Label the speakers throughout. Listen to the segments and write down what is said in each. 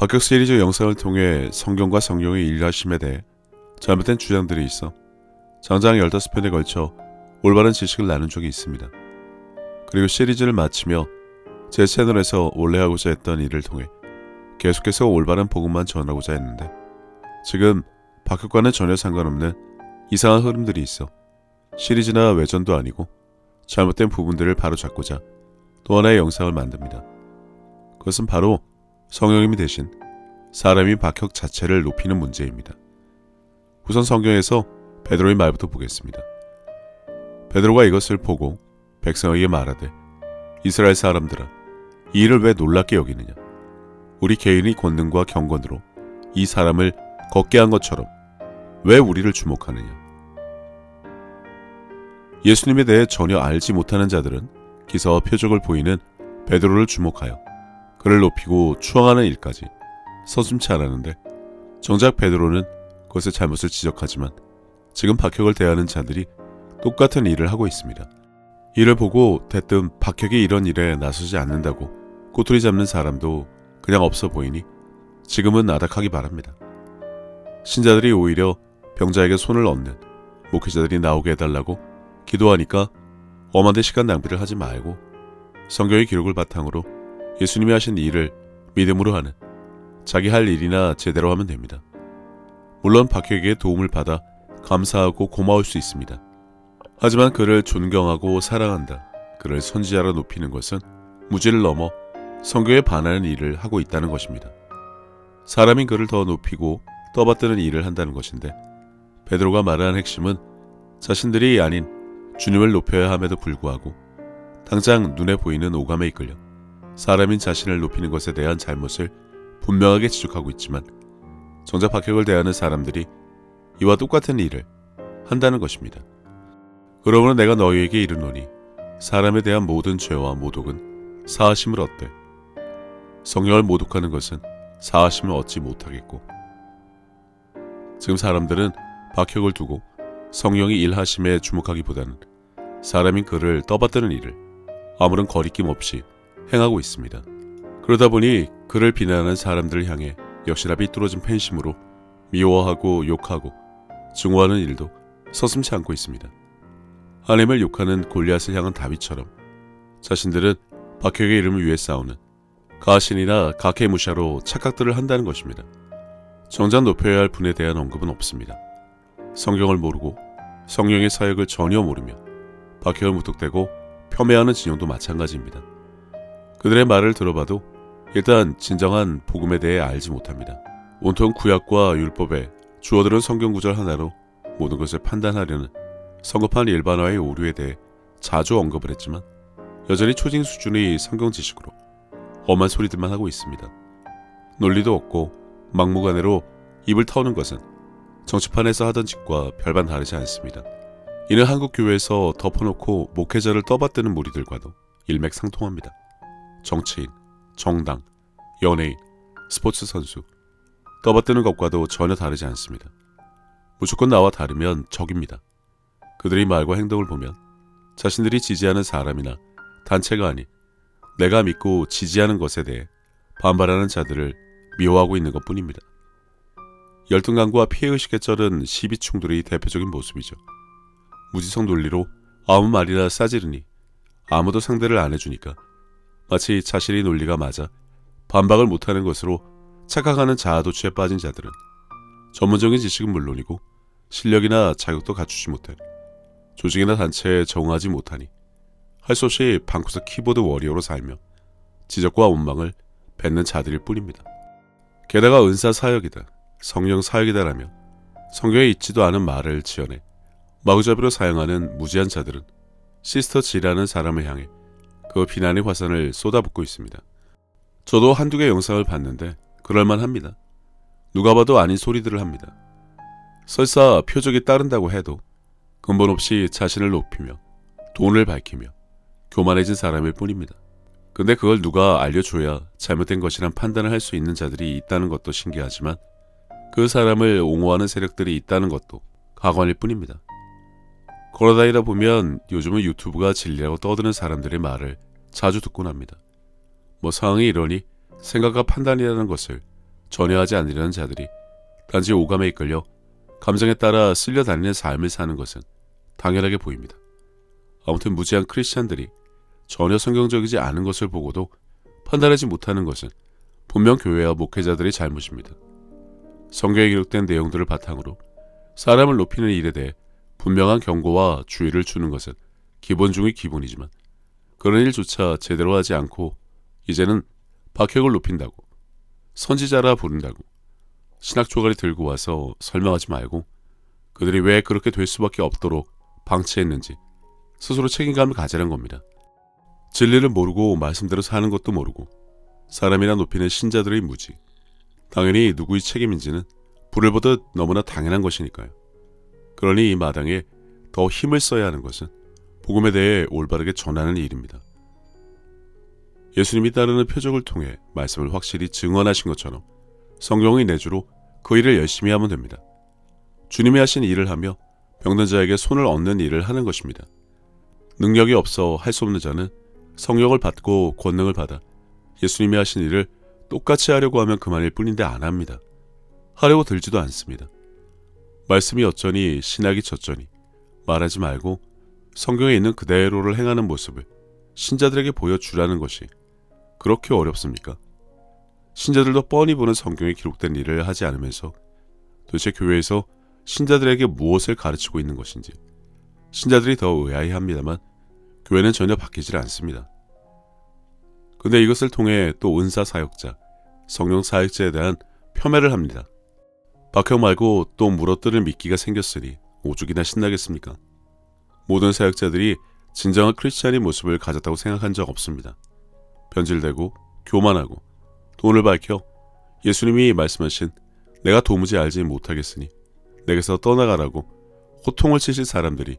Speaker 1: 박격 시리즈 영상을 통해 성경과 성령의 일하심에 대해 잘못된 주장들이 있어 장장 15편에 걸쳐 올바른 지식을 나눈 적이 있습니다. 그리고 시리즈를 마치며 제 채널에서 원래 하고자 했던 일을 통해 계속해서 올바른 복음만 전하고자 했는데 지금 박격과는 전혀 상관없는 이상한 흐름들이 있어 시리즈나 외전도 아니고 잘못된 부분들을 바로 잡고자 또 하나의 영상을 만듭니다. 그것은 바로 성령님이 대신 사람이 박혁 자체를 높이는 문제입니다. 우선 성경에서 베드로의 말부터 보겠습니다. 베드로가 이것을 보고 백성에게 말하되 이스라엘 사람들아 이 일을 왜 놀랍게 여기느냐 우리 개인의 권능과 경건으로 이 사람을 걷게 한 것처럼 왜 우리를 주목하느냐 예수님에 대해 전혀 알지 못하는 자들은 기사와 표적을 보이는 베드로를 주목하여 그를 높이고 추앙하는 일까지 서슴치 않았는데 정작 베드로는 그것의 잘못을 지적하지만 지금 박혁을 대하는 자들이 똑같은 일을 하고 있습니다. 이를 보고 대뜸 박혁이 이런 일에 나서지 않는다고 꼬투리 잡는 사람도 그냥 없어 보이니 지금은 나닥하기 바랍니다. 신자들이 오히려 병자에게 손을 얹는 목회자들이 나오게 해달라고 기도하니까 엄한데 시간 낭비를 하지 말고 성경의 기록을 바탕으로 예수님이 하신 일을 믿음으로 하는 자기 할 일이나 제대로 하면 됩니다. 물론 박혁에게 도움을 받아 감사하고 고마울 수 있습니다. 하지만 그를 존경하고 사랑한다. 그를 선지자로 높이는 것은 무지를 넘어 성경에 반하는 일을 하고 있다는 것입니다. 사람이 그를 더 높이고 떠받드는 일을 한다는 것인데 베드로가 말하는 핵심은 자신들이 아닌 주님을 높여야 함에도 불구하고 당장 눈에 보이는 오감에 이끌려 사람인 자신을 높이는 것에 대한 잘못을 분명하게 지적하고 있지만 정작 박혁을 대하는 사람들이 이와 똑같은 일을 한다는 것입니다. 그러므로 내가 너희에게 이르노니 사람에 대한 모든 죄와 모독은 사하심을 얻되 성령을 모독하는 것은 사하심을 얻지 못하겠고 지금 사람들은 박혁을 두고 성령이 일하심에 주목하기보다는 사람인 그를 떠받드는 일을 아무런 거리낌 없이 행하고 있습니다. 그러다 보니 그를 비난하는 사람들을 향해 역시나 삐뚤어진 팬심으로 미워하고 욕하고 증오하는 일도 서슴지 않고 있습니다. 하나님을 욕하는 골리앗을 향한 다윗처럼 자신들은 박혁의 이름을 위해 싸우는 가신이나 가케무샤로 착각들을 한다는 것입니다. 정작 높여야 할 분에 대한 언급은 없습니다. 성경을 모르고 성령의 사역을 전혀 모르며 박혁을 무턱대고 폄훼하는 진영도 마찬가지입니다. 그들의 말을 들어봐도 일단 진정한 복음에 대해 알지 못합니다. 온통 구약과 율법에 주어들은 성경 구절 하나로 모든 것을 판단하려는 성급한 일반화의 오류에 대해 자주 언급을 했지만 여전히 초딩 수준의 성경 지식으로 험한 소리들만 하고 있습니다. 논리도 없고 막무가내로 입을 터는 것은 정치판에서 하던 짓과 별반 다르지 않습니다. 이는 한국 교회에서 덮어놓고 목회자를 떠받드는 무리들과도 일맥상통합니다. 정치인, 정당, 연예인, 스포츠 선수 떠받드는 것과도 전혀 다르지 않습니다. 무조건 나와 다르면 적입니다. 그들의 말과 행동을 보면 자신들이 지지하는 사람이나 단체가 아닌 내가 믿고 지지하는 것에 대해 반발하는 자들을 미워하고 있는 것 뿐입니다. 열등감과 피해의식에 쩔은 시비충들의 대표적인 모습이죠. 무지성 논리로 아무 말이나 싸지르니 아무도 상대를 안 해주니까 마치 자신의 논리가 맞아 반박을 못하는 것으로 착각하는 자아도취에 빠진 자들은 전문적인 지식은 물론이고 실력이나 자격도 갖추지 못해 조직이나 단체에 적응하지 못하니 할 수 없이 방구석 키보드 워리어로 살며 지적과 원망을 뱉는 자들일 뿐입니다. 게다가 은사 사역이다, 성령 사역이다라며 성경에 있지도 않은 말을 지어내 마구잡이로 사용하는 무지한 자들은 시스터 지라는 사람을 향해 그 비난의 화산을 쏟아붓고 있습니다. 저도 한두 개 영상을 봤는데 그럴만합니다. 누가 봐도 아닌 소리들을 합니다. 설사 표적이 따른다고 해도 근본 없이 자신을 높이며 돈을 밝히며 교만해진 사람일 뿐입니다. 근데 그걸 누가 알려줘야 잘못된 것이란 판단을 할 수 있는 자들이 있다는 것도 신기하지만 그 사람을 옹호하는 세력들이 있다는 것도 가관일 뿐입니다. 걸어다니다 보면 요즘은 유튜브가 진리라고 떠드는 사람들의 말을 자주 듣곤 합니다. 뭐 상황이 이러니 생각과 판단이라는 것을 전혀 하지 않으려는 자들이 단지 오감에 이끌려 감정에 따라 쓸려 다니는 삶을 사는 것은 당연하게 보입니다. 아무튼 무지한 크리스찬들이 전혀 성경적이지 않은 것을 보고도 판단하지 못하는 것은 분명 교회와 목회자들의 잘못입니다. 성경에 기록된 내용들을 바탕으로 사람을 높이는 일에 대해 분명한 경고와 주의를 주는 것은 기본 중의 기본이지만 그런 일조차 제대로 하지 않고 이제는 박혁을 높인다고 선지자라 부른다고 신학 조각을 들고 와서 설명하지 말고 그들이 왜 그렇게 될 수밖에 없도록 방치했는지 스스로 책임감을 가지는 겁니다. 진리를 모르고 말씀대로 사는 것도 모르고 사람이나 높이는 신자들의 무지. 당연히 누구의 책임인지는 불을 보듯 너무나 당연한 것이니까요. 그러니 이 마당에 더 힘을 써야 하는 것은 복음에 대해 올바르게 전하는 일입니다. 예수님이 따르는 표적을 통해 말씀을 확실히 증언하신 것처럼 성경의 내주로 그 일을 열심히 하면 됩니다. 주님이 하신 일을 하며 병든 자에게 손을 얹는 일을 하는 것입니다. 능력이 없어 할 수 없는 자는 성령을 받고 권능을 받아 예수님이 하신 일을 똑같이 하려고 하면 그만일 뿐인데 안 합니다. 하려고 들지도 않습니다. 말씀이 어쩌니 신학이 저쩌니 말하지 말고 성경에 있는 그대로를 행하는 모습을 신자들에게 보여주라는 것이 그렇게 어렵습니까? 신자들도 뻔히 보는 성경에 기록된 일을 하지 않으면서 도대체 교회에서 신자들에게 무엇을 가르치고 있는 것인지 신자들이 더 의아해합니다만 교회는 전혀 바뀌질 않습니다. 근데 이것을 통해 또 은사 사역자, 성령 사역자에 대한 폄훼를 합니다. 박형 말고 또 물어뜯을 미끼가 생겼으니 오죽이나 신나겠습니까? 모든 사역자들이 진정한 크리스찬의 모습을 가졌다고 생각한 적 없습니다. 변질되고 교만하고 돈을 밝혀 예수님이 말씀하신 내가 도무지 알지 못하겠으니 내게서 떠나가라고 호통을 치실 사람들이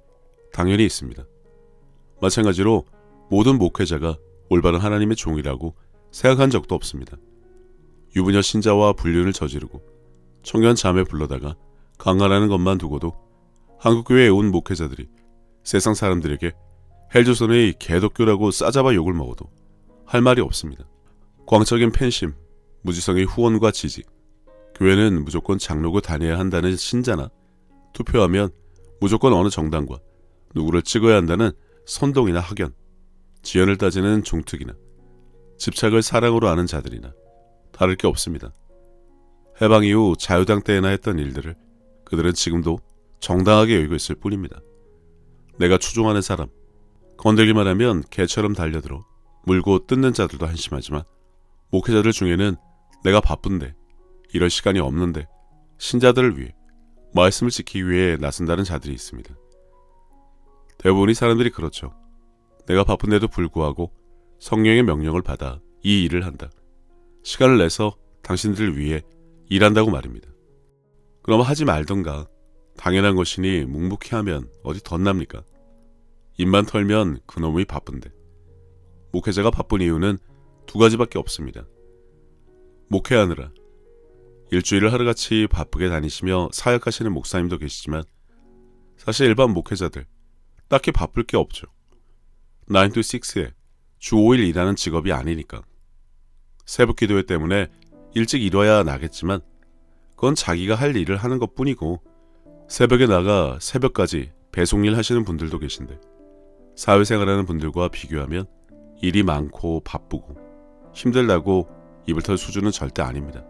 Speaker 1: 당연히 있습니다. 마찬가지로 모든 목회자가 올바른 하나님의 종이라고 생각한 적도 없습니다. 유부녀 신자와 불륜을 저지르고 청년 자매 불러다가 강간하는 것만 두고도 한국교회에 온 목회자들이 세상 사람들에게 헬조선의 개독교라고 싸잡아 욕을 먹어도 할 말이 없습니다. 광적인 팬심, 무지성의 후원과 지지, 교회는 무조건 장로고 다녀야 한다는 신자나 투표하면 무조건 어느 정당과 누구를 찍어야 한다는 선동이나 학연, 지연을 따지는 종특이나 집착을 사랑으로 아는 자들이나 다를 게 없습니다. 해방 이후 자유당 때나 했던 일들을 그들은 지금도 정당하게 여기고 있을 뿐입니다. 내가 추종하는 사람, 건들기만 하면 개처럼 달려들어 물고 뜯는 자들도 한심하지만 목회자들 중에는 내가 바쁜데 이럴 시간이 없는데 신자들을 위해 말씀을 지키기 위해 나선다는 자들이 있습니다. 대부분의 사람들이 그렇죠. 내가 바쁜데도 불구하고 성령의 명령을 받아 이 일을 한다. 시간을 내서 당신들을 위해 일한다고 말입니다. 그럼 하지 말던가. 당연한 것이니 묵묵히 하면 어디 덧납니까? 입만 털면 그놈이 바쁜데. 목회자가 바쁜 이유는 두 가지밖에 없습니다. 목회하느라. 일주일을 하루같이 바쁘게 다니시며 사역하시는 목사님도 계시지만 사실 일반 목회자들 딱히 바쁠 게 없죠. 9 to 6에 주 5일 일하는 직업이 아니니까. 새벽 기도회 때문에 일찍 일어야 나겠지만 그건 자기가 할 일을 하는 것 뿐이고 새벽에 나가 새벽까지 배송일 하시는 분들도 계신데 사회생활하는 분들과 비교하면 일이 많고 바쁘고 힘들다고 입을 털 수준은 절대 아닙니다.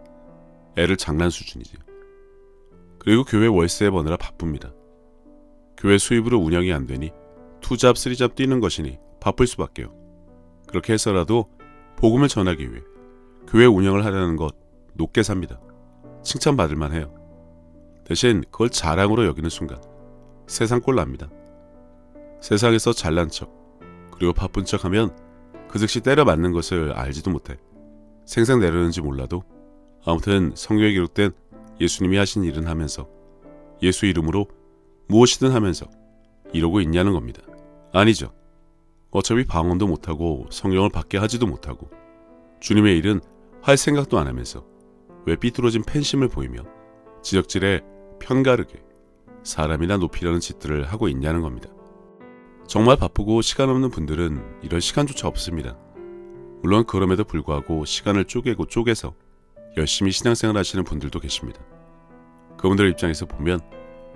Speaker 1: 애를 장난 수준이지. 그리고 교회 월세 버느라 바쁩니다. 교회 수입으로 운영이 안 되니 투잡, 쓰리잡 뛰는 것이니 바쁠 수밖에요. 그렇게 해서라도 복음을 전하기 위해 교회 운영을 하려는 것 높게 삽니다. 칭찬받을 만해요. 대신 그걸 자랑으로 여기는 순간 세상 꼴 납니다. 세상에서 잘난 척 그리고 바쁜 척하면 그 즉시 때려 맞는 것을 알지도 못해 생생 내려는지 몰라도 아무튼 성경에 기록된 예수님이 하신 일은 하면서 예수 이름으로 무엇이든 하면서 이러고 있냐는 겁니다. 아니죠. 어차피 방언도 못하고 성령을 받게 하지도 못하고 주님의 일은 할 생각도 안 하면서 왜 삐뚤어진 팬심을 보이며 지적질에 편가르게 사람이나 높이려는 짓들을 하고 있냐는 겁니다. 정말 바쁘고 시간 없는 분들은 이런 시간조차 없습니다. 물론 그럼에도 불구하고 시간을 쪼개고 쪼개서 열심히 신앙생활 하시는 분들도 계십니다. 그분들 입장에서 보면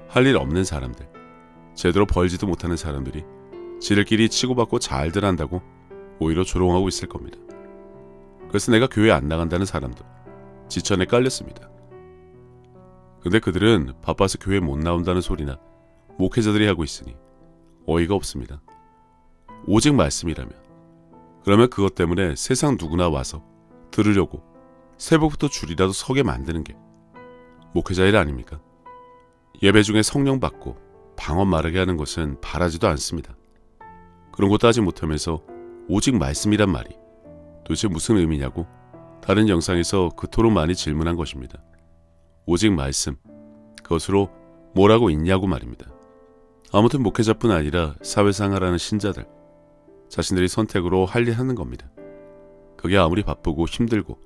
Speaker 1: 할 일 없는 사람들, 제대로 벌지도 못하는 사람들이 지들끼리 치고받고 잘들 한다고 오히려 조롱하고 있을 겁니다. 그래서 내가 교회 안 나간다는 사람도 지천에 깔렸습니다. 근데 그들은 바빠서 교회 못 나온다는 소리나 목회자들이 하고 있으니 어이가 없습니다. 오직 말씀이라면 그러면 그것 때문에 세상 누구나 와서 들으려고 새벽부터 줄이라도 서게 만드는 게 목회자 일 아닙니까? 예배 중에 성령 받고 방언 마르게 하는 것은 바라지도 않습니다. 그런 것도 하지 못하면서 오직 말씀이란 말이 도대체 무슨 의미냐고 다른 영상에서 그토록 많이 질문한 것입니다. 오직 말씀, 그것으로 뭐라고 있냐고 말입니다. 아무튼 목회자뿐 아니라 사회생활하는 신자들, 자신들이 선택으로 할 일 하는 겁니다. 그게 아무리 바쁘고 힘들고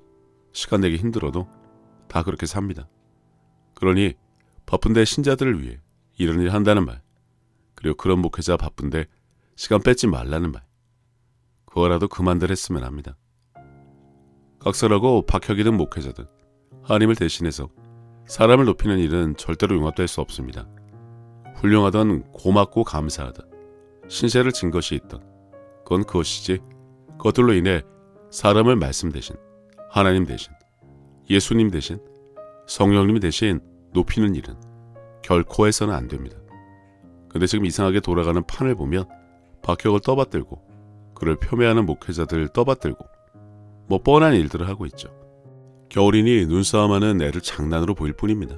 Speaker 1: 시간 내기 힘들어도 다 그렇게 삽니다. 그러니 바쁜데 신자들을 위해 이런 일 한다는 말, 그리고 그런 목회자 바쁜데 시간 뺏지 말라는 말, 그거라도 그만들 했으면 합니다. 각설하고 박혀기는 목회자들, 하나님을 대신해서 사람을 높이는 일은 절대로 용납될 수 없습니다. 훌륭하던 고맙고 감사하다. 신세를 진 것이 있던 그건 그것이지 그것들로 인해 사람을 말씀 대신 하나님 대신 예수님 대신 성령님 대신 높이는 일은 결코 해서는 안 됩니다. 근데 지금 이상하게 돌아가는 판을 보면 박혁을 떠받들고 그를 표매하는 목회자들 떠받들고 뭐 뻔한 일들을 하고 있죠. 겨울이니 눈싸움하는 애를 장난으로 보일 뿐입니다.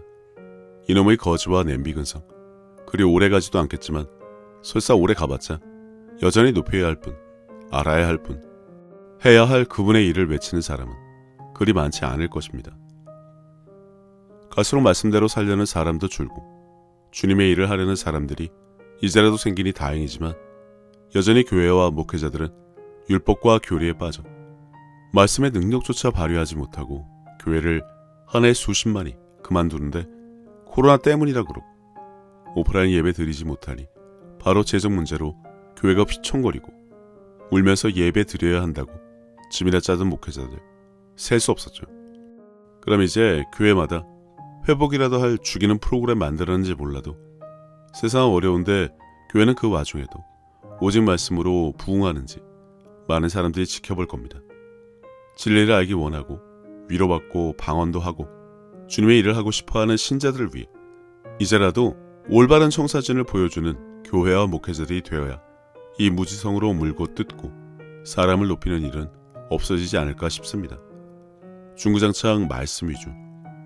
Speaker 1: 이놈의 거지와 냄비 근성 그리 오래 가지도 않겠지만 설사 오래 가봤자 여전히 높여야 할 뿐, 알아야 할 뿐, 해야 할 그분의 일을 외치는 사람은 그리 많지 않을 것입니다. 갈수록 말씀대로 살려는 사람도 줄고 주님의 일을 하려는 사람들이 이제라도 생기니 다행이지만 여전히 교회와 목회자들은 율법과 교리에 빠져 말씀의 능력조차 발휘하지 못하고 교회를 한 해 수십만이 그만두는데 코로나 때문이라 그러고 오프라인 예배 드리지 못하니 바로 재정 문제로 교회가 휘청거리고 울면서 예배 드려야 한다고 짐이나 짜던 목회자들 셀 수 없었죠. 그럼 이제 교회마다 회복이라도 할 죽이는 프로그램 만들었는지 몰라도 세상은 어려운데 교회는 그 와중에도 오직 말씀으로 부응하는지 많은 사람들이 지켜볼 겁니다. 진리를 알기 원하고 위로받고 방언도 하고 주님의 일을 하고 싶어하는 신자들을 위해 이제라도 올바른 청사진을 보여주는 교회와 목회자들이 되어야 이 무지성으로 물고 뜯고 사람을 높이는 일은 없어지지 않을까 싶습니다. 중구장창 말씀 위주,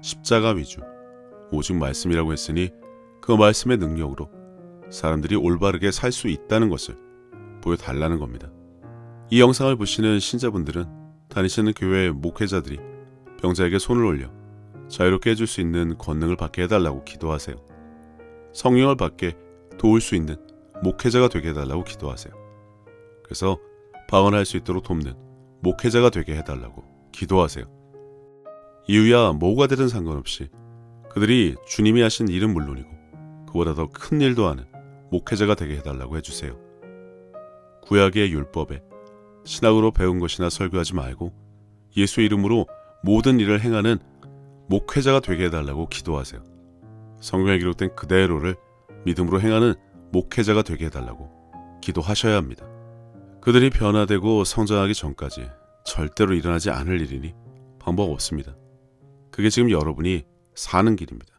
Speaker 1: 십자가 위주, 오직 말씀이라고 했으니 그 말씀의 능력으로 사람들이 올바르게 살 수 있다는 것을 보여달라는 겁니다. 이 영상을 보시는 신자분들은 다니시는 교회 목회자들이 병자에게 손을 올려 자유롭게 해줄 수 있는 권능을 받게 해달라고 기도하세요. 성령을 받게 도울 수 있는 목회자가 되게 해달라고 기도하세요. 그래서 방언할 수 있도록 돕는 목회자가 되게 해달라고 기도하세요. 이유야 뭐가 되든 상관없이 그들이 주님이 하신 일은 물론이고 그보다 더 큰 일도 하는 목회자가 되게 해달라고 해주세요. 구약의 율법에 신학으로 배운 것이나 설교하지 말고 예수 이름으로 모든 일을 행하는 목회자가 되게 해달라고 기도하세요. 성경에 기록된 그대로를 믿음으로 행하는 목회자가 되게 해달라고 기도하셔야 합니다. 그들이 변화되고 성장하기 전까지 절대로 일어나지 않을 일이니 방법 없습니다. 그게 지금 여러분이 사는 길입니다.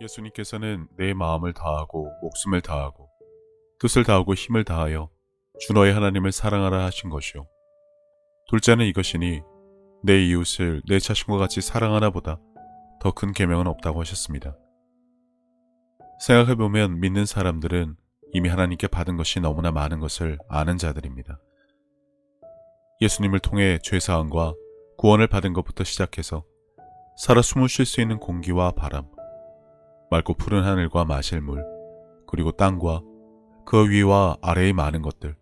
Speaker 1: 예수님께서는 내 마음을 다하고 목숨을 다하고 뜻을 다하고 힘을 다하여 주 너의 하나님을 사랑하라 하신 것이요. 둘째는 이것이니 내 이웃을 내 자신과 같이 사랑하나 보다 더 큰 계명은 없다고 하셨습니다. 생각해 보면 믿는 사람들은 이미 하나님께 받은 것이 너무나 많은 것을 아는 자들입니다. 예수님을 통해 죄사함과 구원을 받은 것부터 시작해서 살아 숨을 쉴 수 있는 공기와 바람, 맑고 푸른 하늘과 마실 물, 그리고 땅과 그 위와 아래의 많은 것들.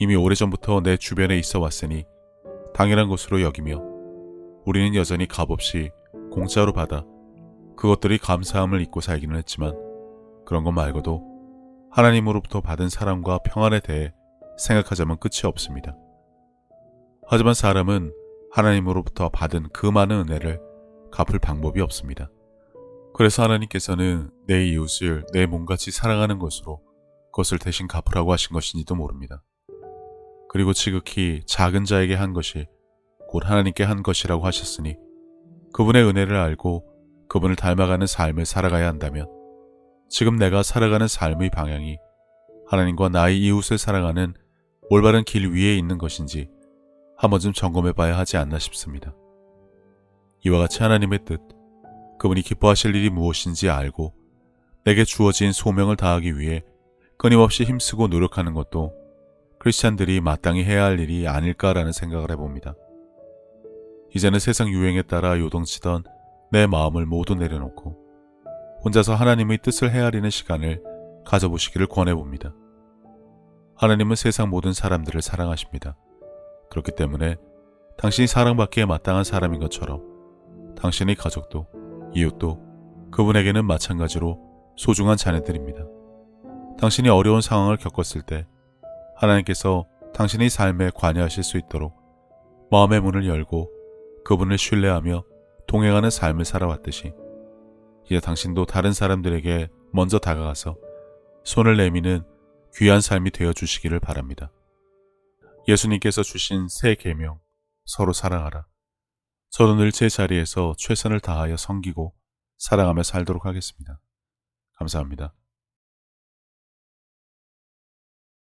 Speaker 1: 이미 오래전부터 내 주변에 있어 왔으니 당연한 것으로 여기며 우리는 여전히 값없이 공짜로 받아 그것들이 감사함을 잊고 살기는 했지만 그런 것 말고도 하나님으로부터 받은 사랑과 평안에 대해 생각하자면 끝이 없습니다. 하지만 사람은 하나님으로부터 받은 그 많은 은혜를 갚을 방법이 없습니다. 그래서 하나님께서는 내 이웃을 내 몸같이 사랑하는 것으로 그것을 대신 갚으라고 하신 것인지도 모릅니다. 그리고 지극히 작은 자에게 한 것이 곧 하나님께 한 것이라고 하셨으니 그분의 은혜를 알고 그분을 닮아가는 삶을 살아가야 한다면 지금 내가 살아가는 삶의 방향이 하나님과 나의 이웃을 사랑하는 올바른 길 위에 있는 것인지 한 번쯤 점검해 봐야 하지 않나 싶습니다. 이와 같이 하나님의 뜻, 그분이 기뻐하실 일이 무엇인지 알고 내게 주어진 소명을 다하기 위해 끊임없이 힘쓰고 노력하는 것도 크리스찬들이 마땅히 해야 할 일이 아닐까라는 생각을 해봅니다. 이제는 세상 유행에 따라 요동치던 내 마음을 모두 내려놓고 혼자서 하나님의 뜻을 헤아리는 시간을 가져보시기를 권해봅니다. 하나님은 세상 모든 사람들을 사랑하십니다. 그렇기 때문에 당신이 사랑받기에 마땅한 사람인 것처럼 당신의 가족도 이웃도 그분에게는 마찬가지로 소중한 자녀들입니다. 당신이 어려운 상황을 겪었을 때 하나님께서 당신의 삶에 관여하실 수 있도록 마음의 문을 열고 그분을 신뢰하며 동행하는 삶을 살아왔듯이 이제 당신도 다른 사람들에게 먼저 다가가서 손을 내미는 귀한 삶이 되어 주시기를 바랍니다. 예수님께서 주신 새 계명 서로 사랑하라. 저도 늘 제 자리에서 최선을 다하여 섬기고 사랑하며 살도록 하겠습니다. 감사합니다.